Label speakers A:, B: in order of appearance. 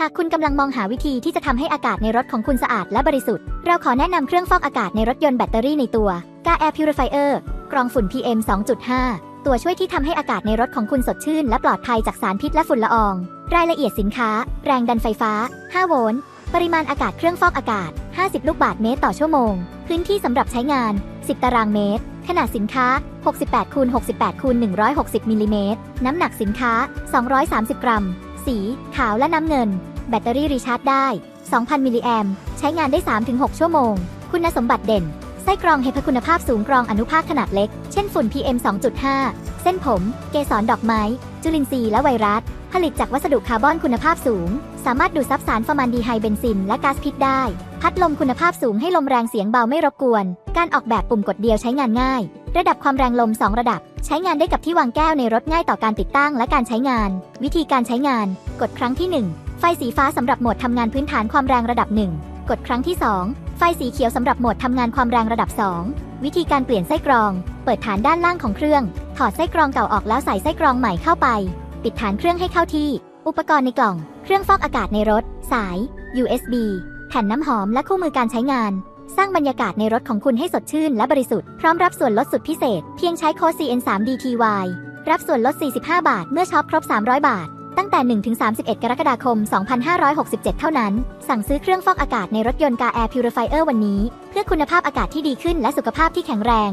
A: หากคุณกำลังมองหาวิธีที่จะทำให้อากาศในรถของคุณสะอาดและบริสุทธิ์ เราขอแนะนำเครื่องฟอกอากาศในรถยนต์แบตเตอรี่ในตัว g a Air Purifier กรองฝุ่น PM 2.5 ตัวช่วยที่ทำให้อากาศในรถของคุณสดชื่น และปลอดภัยจากสารพิษและฝุ่นละออง รายละเอียดสินค้า แรงดันไฟฟ้า 5 โวลต์ ปริมาณอากาศเครื่องฟอกอากาศ 50 ลูกบาศก์เมตรต่อชั่วโมง พื้นที่สำหรับใช้งาน 10 ตารางเมตร ขนาดสินค้า 68คูณ68คูณ160มิลลิเมตรน้ำหนักสินค้า 230 กรัม สี ขาวและน้ำเงิน แบตเตอรี่รีชาร์จได้ 2,000 มิลลิแอมใช้งานได้ 3-6 ชั่วโมง คุณสมบัติเด่น ไส้กรองเฮปคุณภาพสูงกรองอนุภาคขนาดเล็ก เช่นฝุ่น PM 2.5 เส้นผม เกสรดอกไม้ จุลินทรีย์และไวรัส ผลิตจากวัสดุคาร์บอนคุณภาพสูง สามารถดูดซับสารฟอร์มันดีไฮเบนซิน และก๊าซพิษได้ พัดลมคุณภาพสูงให้ลมแรงเสียงเบาไม่รบกวน การออกแบบปุ่มกดเดียวใช้งานง่าย ระดับความแรงลม 2 ระดับ ใช้งานได้กับที่วางแก้วในรถง่ายต่อการติดตั้งและการใช้งาน วิธีการใช้งาน กดครั้งที่ 1 ไฟสีฟ้าสำหรับโหมดทำงานพื้นฐานความแรงระดับ 1 กดครั้งที่ 2 ไฟสีเขียวสำหรับโหมดทำงานความแรงระดับ 2 วิธีการเปลี่ยนไส้กรอง เปิดฐานด้านล่างของเครื่อง ถอดไส้กรองเก่าออกแล้วใส่ไส้กรองใหม่เข้าไป ปิดฐานเครื่องให้เข้าที่ อุปกรณ์ในกล่อง เครื่องฟอกอากาศในรถ สาย USB แผ่นน้ำหอมและคู่มือการใช้งาน สร้างบรรยากาศในรถของคุณให้สดชื่นและบริสุทธิ์ พร้อมรับส่วนลดสุดพิเศษ เพียงใช้โค้ด CN3DTY รับส่วนลด 45 บาท เมื่อช็อปครบ 300 บาท ตั้งแต่ 1-31 กรกฎาคม 2567 เท่านั้น สั่งซื้อเครื่องฟอกอากาศในรถยนต์ Ga Air Purifier วันนี้ เพื่อคุณภาพอากาศที่ดีขึ้นและสุขภาพที่แข็งแรง